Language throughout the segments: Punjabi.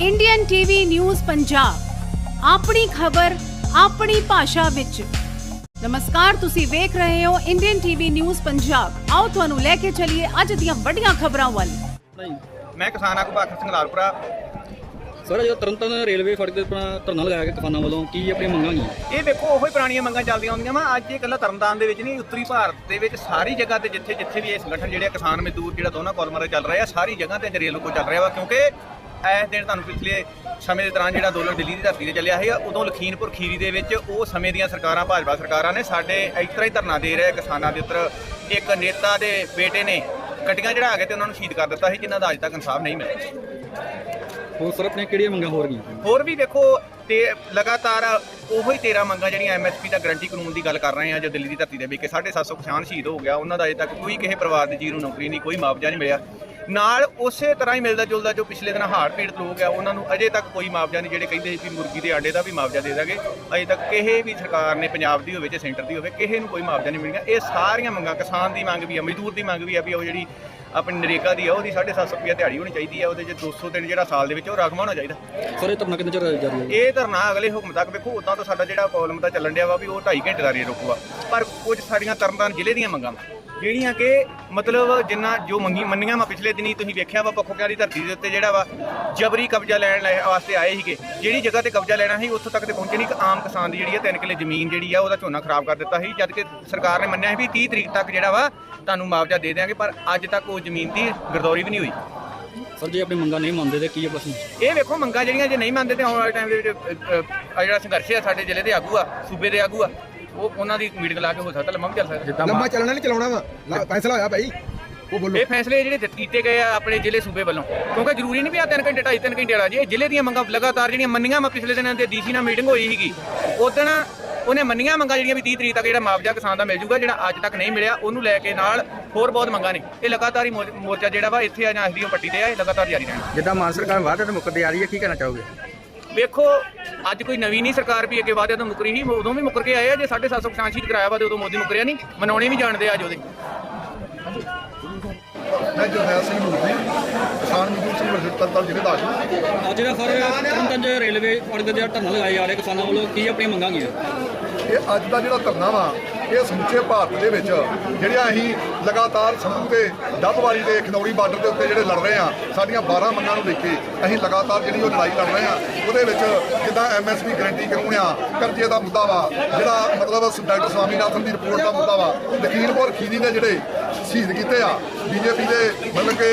ਇੰਡੀਅਨ ਟੀਵੀ ਨਿਊਜ਼ ਪੰਜਾਬ ਆਪਣੀ ਖਬਰ ਆਪਣੀ ਭਾਸ਼ਾ ਵਿੱਚ। ਨਮਸਕਾਰ ਤੁਸੀਂ ਵੇਖ ਰਹੇ ਹੋ ਇੰਡੀਅਨ ਟੀਵੀ ਨਿਊਜ਼ ਪੰਜਾਬ ਆਓ ਤੁਹਾਨੂੰ ਲੈ ਕੇ ਚੱਲੀਏ ਅੱਜ ਦੀਆਂ ਵੱਡੀਆਂ ਖਬਰਾਂ ਵੱਲ। ਨਹੀਂ ਮੈਂ ਕਿਸਾਨ ਆਗੂ ਬਾਖਰ ਸਿੰਘ ਲਾਲਪੁਰਾ। ਸਰ ਜਦੋਂ ਤਰਨਤਾਰਨ ਰੇਲਵੇ ਫੜਕ ਤੇ ਆਪਣਾ ਧਰਨਾ ਲਗਾਇਆ ਗਿਆ ਕਿਸਾਨਾਂ ਵੱਲੋਂ ਕੀ ਆਪਣੀ ਮੰਗਾਂ ਗਈਆਂ ਇਹ ਦੇਖੋ ਉਹੀ ਪੁਰਾਣੀਆਂ ਮੰਗਾਂ ਚੱਲਦੀਆਂ ਆਉਂਦੀਆਂ ਵਾ। ਅੱਜ ਇਹ ਇਕੱਲਾ ਤਰਨਤਾਰਨ ਦੇ ਵਿੱਚ ਨਹੀਂ ਉੱਤਰੀ ਭਾਰਤ ਦੇ ਵਿੱਚ ਸਾਰੀ ਜਗ੍ਹਾ ਤੇ ਜਿੱਥੇ ਜਿੱਥੇ ਵੀ ਇਹ ਸੰਗਠਨ ਜਿਹੜੇ ਕਿਸਾਨ ਮਜ਼ਦੂਰ ਜਿਹੜਾ ਦੋਨਾਂ ਕਾਲਮਾਂ ਦੇ ਚੱਲ ਰਿਹਾ ਸਾਰੀ ਜਗ੍ਹਾ ਤੇ ਰੇਲ ਕੋ ਚੱਲ ਰਿਹਾ ਵਾ ਕਿਉਂਕਿ ਇਸ ਦਿਨ ਤੁਹਾਨੂੰ ਪਿਛਲੇ ਸਮੇਂ ਦੇ ਦੌਰਾਨ ਜਿਹੜਾ ਅੰਦੋਲਨ ਦਿੱਲੀ ਦੀ ਧਰਤੀ ਤੇ ਚੱਲਿਆ ਸੀਗਾ ਉਦੋਂ ਲਖੀਮਪੁਰ ਖੀਰੀ ਦੇ ਵਿੱਚ ਉਹ ਸਮੇਂ ਦੀਆਂ ਸਰਕਾਰਾਂ ਭਾਜਪਾ ਸਰਕਾਰਾਂ ਨੇ ਸਾਡੇ ਇਸ ਤਰ੍ਹਾਂ ਹੀ ਧਰਨਾ ਦੇ ਰਹੇ ਕਿਸਾਨਾਂ ਦੇ ਉੱਤਰ ਇੱਕ ਨੇਤਾ ਦੇ ਬੇਟੇ ਨੇ ਗੱਡੀਆਂ ਚੜਾ ਕੇ ਤੇ ਉਹਨਾਂ ਨੂੰ ਸ਼ਹੀਦ ਕਰ ਦਿੱਤਾ ਸੀ ਜਿਨ੍ਹਾਂ ਦਾ ਅੱਜ ਤੱਕ ਇਨਸਾਫ ਨਹੀਂ ਮਿਲਿਆ। ਹੋਰ ਸਰ ਆਪਣੀਆਂ ਕਿਹੜੀਆਂ ਮੰਗਾਂ ਹੋਰ ਗਈਆਂ ਹੋਰ ਵੀ ਵੇਖੋ ਤੇ ਲਗਾਤਾਰ ਉਹੋ ਹੀ 13 ਮੰਗਾਂ ਜਿਹੜੀਆਂ ਐਮਐਸਪੀ ਦਾ ਗਰੰਟੀ ਕਾਨੂੰਨ ਦੀ ਗੱਲ ਕਰ ਰਹੇ ਆ ਜੋ ਦਿੱਲੀ ਦੀ ਧਰਤੀ ਦੇ ਵਿੱਚ 750 ਕਿਸਾਨ ਸ਼ਹੀਦ ਹੋ ਗਿਆ ਉਹਨਾਂ ਦਾ ਅਜੇ ਤੱਕ ਕੋਈ ਕਿਸੇ ਪਰਿਵਾਰ ਦੀ ਜੀਰੂ ਨੌਕਰੀ ਨਹੀਂ ਕੋਈ ਮੁਆਵਜ਼ਾ ਨਹੀਂ ਮਿਲਿਆ। ਨਾਲ ਉਸੇ ਤਰ੍ਹਾਂ ਹੀ ਮਿਲਦਾ ਜੁਲਦਾ ਜੋ ਪਿਛਲੇ ਦਿਨ ਹਾੜ ਪੀੜਤ ਲੋਕ ਆ ਉਹਨਾਂ ਨੂੰ ਅਜੇ ਤੱਕ ਕੋਈ ਮੁਆਵਜ਼ਾ ਨਹੀਂ ਜਿਹੜੇ ਕਹਿੰਦੇ ਸੀ ਵੀ ਮੁਰਗੀ ਦੇ ਆਂਡੇ ਦਾ ਵੀ ਮੁਆਵਜ਼ਾ ਦੇ ਦਾਂਗੇ ਅਜੇ ਤੱਕ ਕਿਸੇ ਵੀ ਸਰਕਾਰ ਨੇ ਪੰਜਾਬ ਦੀ ਹੋਵੇ ਜਾਂ ਸੈਂਟਰ ਦੀ ਹੋਵੇ ਕਿਸੇ ਨੂੰ ਕੋਈ ਮੁਆਵਜ਼ਾ ਨਹੀਂ ਮਿਲਿਆ। ਇਹ ਸਾਰੀਆਂ ਮੰਗਾਂ ਕਿਸਾਨ ਦੀ ਮੰਗ ਵੀ ਆ ਮਜ਼ਦੂਰ ਦੀ ਮੰਗ ਵੀ ਆ ਵੀ ਉਹ ਜਿਹੜੀ ਆਪਣੀ ਨਰੇਗਾ ਦੀ ਆ ਉਹਦੀ 750 ਰੁਪਏ ਦਿਹਾੜੀ ਹੋਣੀ ਚਾਹੀਦੀ ਆ ਉਹਦੇ ਚ 200 ਦਿਨ ਜਿਹੜਾ ਸਾਲ ਦੇ ਵਿੱਚ ਉਹ ਰਾਖਵਾਂ ਹੋਣਾ ਚਾਹੀਦਾ। ਸਰ ਇਹ ਧਰਨਾ ਕਿੰਨੇ ਚਿਰ ਜਾਰੀ ਹੈ ਇਹ ਧਰਨਾ ਅਗਲੇ ਹੁਕਮ ਤੱਕ ਵੇਖੋ ਉਦਾਂ ਤਾਂ ਸਾਡਾ ਜਿਹੜਾ ਕਾਲਮ ਦਾ ਚੱਲਣ ਡਿਆ ਵਾ ਵੀ ਉਹ 2.5 ਘੰਟੇ ਦਾ ਰੇ ਰੁਕੂਗਾ। ਪਰ ਕੁਝ ਸਾਡੀਆਂ ਤਰਨਤਾਰਨ ਜ਼ਿਲ੍ਹੇ ਦੀਆਂ ਮੰਗਾਂ ਵਾਂ, ਜਿਹੜੀਆਂ ਕਿ ਮਤਲਬ ਜਿੰਨਾ ਜੋ ਮੰਗੀ ਮੰਨੀਆਂ ਵਾ ਪਿਛਲੇ ਦਿਨੀ ਤੁਸੀਂ ਵੇਖਿਆ ਵਾ ਪੱਖੋਕਿਆਂ ਦੀ ਧਰਤੀ ਦੇ ਉੱਤੇ ਜਿਹੜਾ ਵਾ ਜਬਰੀ ਕਬਜ਼ਾ ਲੈਣ ਲੈ ਵਾਸਤੇ ਆਏ ਸੀਗੇ। ਜਿਹੜੀ ਜਗ੍ਹਾ ਤੇ ਕਬਜ਼ਾ ਲੈਣਾ ਸੀ ਉੱਥੋਂ ਤੱਕ ਤੇ ਪਹੁੰਚੇ ਨਹੀਂ ਇੱਕ ਆਮ ਕਿਸਾਨ ਦੀ ਜਿਹੜੀ ਹੈ 3 ਕਿੱਲੇ ਜ਼ਮੀਨ ਜਿਹੜੀ ਆ ਉਹਦਾ ਝੋਨਾ ਖਰਾਬ ਕਰ ਦਿੱਤਾ ਸੀ। ਜਦ ਕਿ ਸਰਕਾਰ ਨੇ ਮੰਨਿਆ ਸੀ ਵੀ 30 ਤਰੀਕ ਤੱਕ ਜਿਹੜਾ ਵਾ ਤੁਹਾਨੂੰ ਮੁਆਵਜ਼ਾ ਦੇ ਦੇਵਾਂਗੇ ਪਰ ਅੱਜ ਤੱਕ ਉਹ ਜ਼ਮੀਨ ਦੀ ਗਰਦੌਰੀ ਵੀ ਨਹੀਂ ਹੋਈ। ਸਰ ਜੇ ਆਪਣੀ ਮੰਗਾਂ ਨਹੀਂ ਮੰਨਦੇ ਤੇ ਕੀ ਆ ਪ੍ਰਸ਼ਨ? ਇਹ ਵੇਖੋ ਮੰਗਾਂ ਜਿਹੜੀਆਂ ਜੇ ਨਹੀਂ ਮੰਨਦੇ ਤੇ ਆਉਣ ਵਾਲੇ ਟਾਈਮ ਦੇ ਵਿੱਚ ਜਿਹੜਾ ਸੰਘਰਸ਼ ਹੈ ਸਾਡੇ ਜ਼ਿਲ੍ਹੇ ਦੇ ਆਗੂ ਆ ਸੂਬੇ ਦੇ ਆਗੂ ਆ ਉਹ ਉਹਨਾਂ ਦੀ ਮੀਟਿੰਗ ਲਾ ਕੇ ਹੋ ਸਕਦਾ ਲੰਮਾ ਵੀ ਚੱਲ ਸਕਦਾ। ਲੰਮਾ ਚੱਲਣਾ ਨਹੀਂ ਚਲਾਉਣਾ ਵਾ। ਫੈਸਲਾ ਹੋਇਆ ਭਾਈ ਉਹ ਬੋਲੋ। ਇਹ ਫੈਸਲੇ ਜਿਹੜੇ ਦਿੱਤੇ- ਕੀਤੇ ਗਏ ਆ ਆਪਣੇ ਜ਼ਿਲ੍ਹੇ ਸੂਬੇ ਵੱਲੋਂ ਕਿਉਂਕਿ ਜ਼ਰੂਰੀ ਨਹੀਂ ਵੀ ਆ 3 ਘੰਟੇ 2.5 3 ਘੰਟੇ ਵਾਲਾ ਜੀ ਇਹ ਜ਼ਿਲ੍ਹੇ ਦੀਆਂ ਮੰਗਾਂ ਲਗਾਤਾਰ ਜਿਹੜੀਆਂ ਮੰਨੀਆਂ ਮੈਂ ਪਿਛਲੇ ਦਿਨਾਂ ਦੇ ਡੀਸੀ ਨਾਲ ਮੀਟਿੰਗ ਹੋਈ ਸੀਗੀ ਉਦੋਂ ਉਹਨੇ ਮੰਨੀਆਂ ਮੰਗਾਂ ਜਿਹੜੀਆਂ ਵੀ 30 ਤਰੀਕ ਤੱਕ ਜਿਹੜਾ ਮੁਆਵਜ਼ਾ ਕਿਸਾਨ ਦਾ ਮਿਲ ਜੂਗਾ ਜਿਹੜਾ ਅੱਜ ਤੱਕ ਨਹੀਂ ਮਿਲਿਆ ਉਹਨੂੰ ਲੈ ਕੇ ਨਾਲ ਹੋਰ ਬਹੁਤ ਮੰਗਾਂ ਨੇ। ਇਹ ਲਗਾਤਾਰ ਹੀ ਮੋਰ- ਮੋਰਚਾ ਜਿਹੜਾ ਵਾ ਇੱਥੇ ਆ ਜਾਂ ਐਸਡੀਓ ਪੱਟੀ ਤੇ ਆ ਇਹ ਲਗਾਤਾਰ ਜਾਰੀ ਰਹਿਣਾ। ਜਿੱਦਾਂ ਮਾਨ ਸਰਕਾਰ ਵਾਅਦੇ ਤੇ ਮੁੱਕਰਦੀ ਆ ਰਹੀ ਹੈ ਕੀ ਕਹਿਣਾ ਚਾਹੋਗੇ? ਵੇਖੋ ਅੱਜ ਕੋਈ ਨਵੀਂ ਨਹੀਂ ਸਰਕਾਰ ਵੀ ਅੱਗੇ ਵਾਅਦਿਆਂ ਤੋਂ ਮੁਕਰੀ ਸੀ ਉਦੋਂ ਵੀ ਮੁਕਰ ਕੇ ਆਏ ਆ ਜੇ 750 ਕਿਸਾਨ ਸ਼ਹੀਦ ਕਰਾਇਆ ਵਾ ਤੇ ਉਦੋਂ ਮੋਦੀ ਮੁਕਰਿਆ ਨਹੀਂ ਮਨਾਉਣੇ ਵੀ ਜਾਣਦੇ ਆ ਅੱਜ ਉਹਦੇ। ਮੈਂ ਜਰਨੈਲ ਸਿੰਘ ਮੂਰਤੀ ਕਿਸਾਨ ਮਜ਼ਦੂਰ ਸੰਘਰਸ਼ ਤਰਨਤਾਰਨ ਜ਼ਿਲ੍ਹੇ ਦਾ ਆਗੂ ਅੱਜ ਜਿਹੜਾ ਸਰ ਤਰਨਤਾਰਨ 'ਚ ਰੇਲਵੇ ਤੇ ਜਿਹੜਾ ਧਰਨਾ ਲਗਾਇਆ ਜਾ ਰਿਹਾ ਕਿਸਾਨਾਂ ਵੱਲੋਂ ਕੀ ਆਪਣੀਆਂ ਮੰਗਾਂ ਗਈਆਂ ਇਹ ਅੱਜ ਦਾ ਜਿਹੜਾ ਧਰਨਾ ਵਾ ਇਹ ਸਮੁੱਚੇ ਭਾਰਤ ਦੇ ਵਿੱਚ ਜਿਹੜੀਆਂ ਅਸੀਂ ਲਗਾਤਾਰ ਸੰਭੂ ਤੇ ਡੱਬਵਾਲੀ ਦੇ ਖਨੌਰੀ ਬਾਰਡਰ ਦੇ ਉੱਤੇ ਜਿਹੜੇ ਲੜ ਰਹੇ ਆ ਸਾਡੀਆਂ 12 ਮੰਗਾਂ ਨੂੰ ਲੈ ਕੇ ਅਸੀਂ ਲਗਾਤਾਰ ਜਿਹੜੀ ਉਹ ਲੜਾਈ ਲੜ ਰਹੇ ਆ ਉਹਦੇ ਵਿੱਚ ਜਿੱਦਾਂ ਐਮਐਸਪੀ ਗਰੰਟੀ ਕਾਨੂੰਨ ਆ, ਕਰਜ਼ੇ ਦਾ ਮੁੱਦਾ ਵਾ, ਜਿਹੜਾ ਮਤਲਬ ਡਾਕਟਰ ਸਵਾਮੀਨਾਥਨ ਦੀ ਰਿਪੋਰਟ ਦਾ ਮੁੱਦਾ ਵਾ, ਲਖੀਮਪੁਰ ਖੀਰੀ ਨੇ ਜਿਹੜੇ ਸ਼ਹੀਦ ਕੀਤੇ ਆ। ਬੀਜੇਪੀ ਦੇ ਮਤਲਬ ਕਿ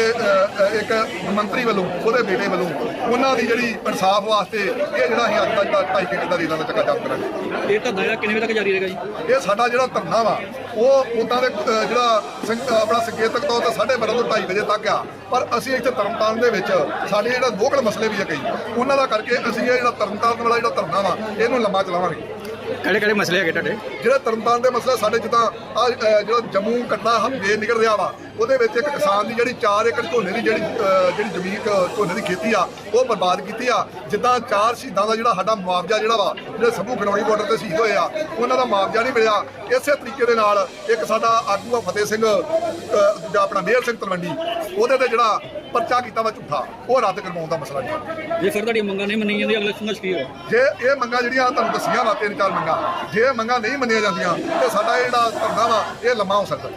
ਇੱਕ ਮੰਤਰੀ ਵੱਲੋਂ ਉਹਦੇ ਬੇਟੇ ਵੱਲੋਂ ਉਹਨਾਂ ਦੀ ਜਿਹੜੀ ਇਨਸਾਫ ਵਾਸਤੇ ਇਹ ਜਿਹੜਾ ਅਸੀਂ ਅੱਜ ਦਾ ਢਾਈ ਘੰਟੇ ਦਾ ਰੇਲਾਂ ਦਾ ਚੱਕਾ ਜਾਮ ਕਰਾਂਗੇ ਇਹ ਧਰਨਾ ਜਿਹੜਾ ਕਿੰਨੇ ਵਜੇ ਤੱਕ ਜਾਰੀ ਰਹੇਗਾ ਜੀ? ਇਹ ਸਾਡਾ ਜਿਹੜਾ ਧਰਨਾ ਵਾ ਉਹ ਉਦਾਂ ਦੇ ਜਿਹੜਾ ਆਪਣਾ ਸੰਕੇਤਕ ਤੌਰ ਤੇ 12:30 ਤੋਂ 2:30 ਵਜੇ ਤੱਕ ਆ। ਪਰ ਅਸੀਂ ਇੱਥੇ ਤਰਨਤਾਰਨ ਦੇ ਵਿੱਚ ਸਾਡੇ ਜਿਹੜਾ ਲੋਕਲ ਮਸਲੇ ਵੀ ਆ ਕਈ ਉਹਨਾਂ ਦਾ ਕਰਕੇ ਅਸੀਂ ਇਹ ਜਿਹੜਾ ਤਰਨਤਾਰਨ ਵਾਲਾ ਜਿਹੜਾ ਧਰਨਾ ਵਾ ਇਹਨੂੰ ਲੰਮਾ ਚਲਾਵਾਂਗੇ। ਕਿਹੜੇ ਕਿਹੜੇ ਮਸਲੇ ਹੈਗੇ ਤੁਹਾਡੇ? ਜਿਹੜੇ ਤਰਨਤਾਰਨ ਦੇ ਮਸਲੇ ਸਾਡੇ ਜਿੱਦਾਂ ਆ ਜਿਹੜਾ ਜੰਮੂ ਕਟੜਾ ਹਮਵੇ ਨਿਕਲ ਰਿਹਾ ਵਾ, ਉਹਦੇ ਵਿੱਚ ਇੱਕ ਕਿਸਾਨ ਦੀ ਜਿਹੜੀ 4 ਏਕੜ ਝੋਨੇ ਦੀ ਜਿਹੜੀ ਜਿਹੜੀ ਜ਼ਮੀਨ ਝੋਨੇ ਦੀ ਖੇਤੀ ਆ, ਉਹ ਬਰਬਾਦ ਕੀਤੀ ਆ। ਜਿੱਦਾਂ ਚਾਰ ਸ਼ਹੀਦਾਂ ਦਾ ਜਿਹੜਾ ਸਾਡਾ ਮੁਆਵਜ਼ਾ ਜਿਹੜਾ ਵਾ, ਜਿਹੜੇ ਸਭੂ ਖਣੌਰੀ ਬਾਰਡਰ ਤੇ ਸ਼ਹੀਦ ਹੋਏ ਆ, ਉਹਨਾਂ ਦਾ ਮੁਆਵਜ਼ਾ ਨਹੀਂ ਮਿਲਿਆ। ਇਸੇ ਤਰੀਕੇ ਦੇ ਨਾਲ ਇੱਕ ਸਾਡਾ ਆਗੂ ਆ ਫਤਿਹ ਸਿੰਘ ਦੂਜਾ ਆਪਣਾ ਮੇਹਰ ਸਿੰਘ ਤਲਵੰਡੀ, ਉਹਦੇ ਤੇ ਜਿਹੜਾ ਪਰਚਾ ਕੀਤਾ ਵਾ ਝੂਠਾ ਉਹ ਰੱਦ ਕਰਵਾਉਣ ਦਾ ਮਸਲਾ ਜੀ ਜੇ ਸਰ ਤੁਹਾਡੀਆਂ ਮੰਗਾਂ ਨਹੀਂ ਮੰਨੀਆਂ ਜਾਂਦੀਆਂ ਅਗਲਾ ਸੰਘਰਸ਼ ਕੀ ਹੋਵੇ ਜੇ ਇਹ ਮੰਗਾਂ ਜਿਹੜੀਆਂ ਤੁਹਾਨੂੰ ਦੱਸੀਆਂ ਵਾ ਤਿੰਨ ਚਾਰ ਮੰਗਾਂ ਜੇ ਇਹ ਮੰਗਾਂ ਨਹੀਂ ਮੰਨੀਆਂ ਜਾਂਦੀਆਂ ਤੇ ਸਾਡਾ ਇਹ ਜਿਹੜਾ ਧਰਨਾ ਵਾ ਇਹ ਲੰਮਾ ਹੋ ਸਕਦਾ।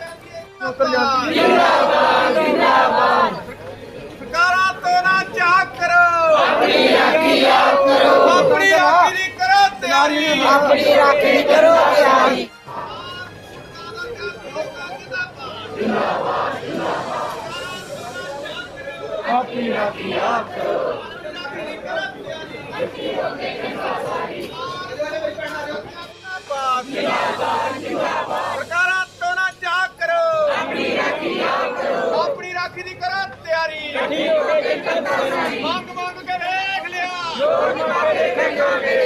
ਸਰਕਾਰਾਂ ਤੋਂ ਨਾ ਚਾਕ ਕਰੋ। ਆਪਣੀ ਰਾਖੀ ਆਪ ਕਰੋ ਆਪਣੀ ਰਾਖੀ ਦੀ ਕਰੋ ਤਿਆਰੀ। ਆਪਣੀ ਰਾਖੀ ਆਪ ਕਰੋ ਜਿੰਦਾਬਾਦ ਜਿੰਦਾਬਾਦ ਸਰਕਾਰਾਂ ਤੋਂ ਨਾ ਜਾਗ ਕਰੋ। ਆਪਣੀ ਰਾਖੀ ਆਪ ਕਰੋ ਆਪਣੀ ਰਾਖੀ ਦੀ ਕਰੋ ਤਿਆਰੀ। ਇਕੱਠੀ ਹੋ ਕੇ ਜਨਤਾ ਸਾਰੀ ਮੰਗ ਮੰਗ ਕੇ ਦੇਖ ਲਿਆ। ਜੋਰ ਮਾਰੇ ਦੇਖਾਂਗੇ